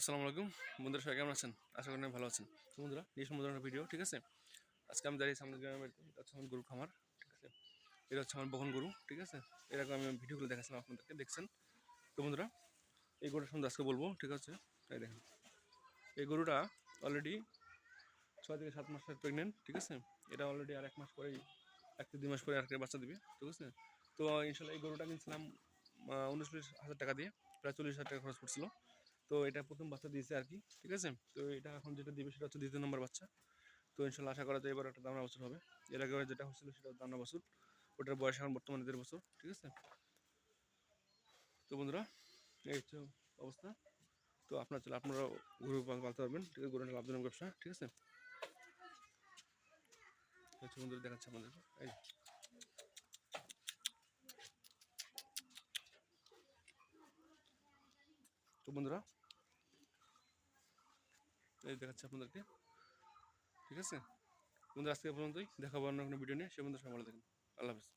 আসসালামু আলাইকুম। বন্ধুরা, সবাই কেমন আছেন? আশা করি ভালো আছেন। তো বন্ধুরা, নিয়ে সমুদ্রের ভিডিও ঠিক আছে? আজকে আমি দাঁড়িয়ে সামনে গ্রামের, এটা হচ্ছে আমার গরুর খামার, ঠিক আছে? এটা হচ্ছে আমার বহন গরু, ঠিক আছে? এরকম আমি ভিডিওগুলো দেখাচ্ছিলাম আপনাদেরকে, দেখছেন? তো বন্ধুরা, এই গরুটা সম্বন্ধে আজকে বলব, ঠিক আছে? এই দেখেন। এই গরুটা অলরেডি ছয় থেকে সাত মাসের প্রেগনেন্ট ঠিক আছে? এটা অলরেডি আর এক মাস পরেই, এক থেকে দুই মাস পরে আরেকটা বাচ্চা দিবে, ঠিক আছে? তো ইনশাল্লাহ এই গরুটা কিনছিলাম উনচল্লিশ হাজার টাকা দিয়ে, প্রায় চল্লিশ হাজার টাকা খরচ পড়ছিল। তো এটা প্রথম বাচ্চা দিয়েছে আর কি, ঠিক আছে? তো এটা এখন যেটা দিবে সেটা হচ্ছে দ্বিতীয় নম্বর বাচ্চা। তো ইনশাল্লাহ আশা করা যায় এবার একটা দামনা বছর হবে। এর আগে যেটা হচ্ছিল সেটা দামনা বছর। ওটার বয়স এখন বর্তমানে দেড় বছর, ঠিক আছে? তো বন্ধুরা, এই হচ্ছে অবস্থা। তো আপনার চলে আপনারা গরু পালতে পারবেন, ঠিক আছে? গরুটা লাভজনক ব্যবসা, ঠিক আছে? বন্ধুরা, দেখাচ্ছে আমাদের এই তো বন্ধুরা? এই দেখাচ্ছে আপনাদেরকে। ঠিক আছে? বন্ধুরা, আজকে পর্যন্তই। দেখাবো অন্য কোনো ভিডিও নিয়ে। সে বন্ধু সবাই ভালো আল্লাহ হাফিজ।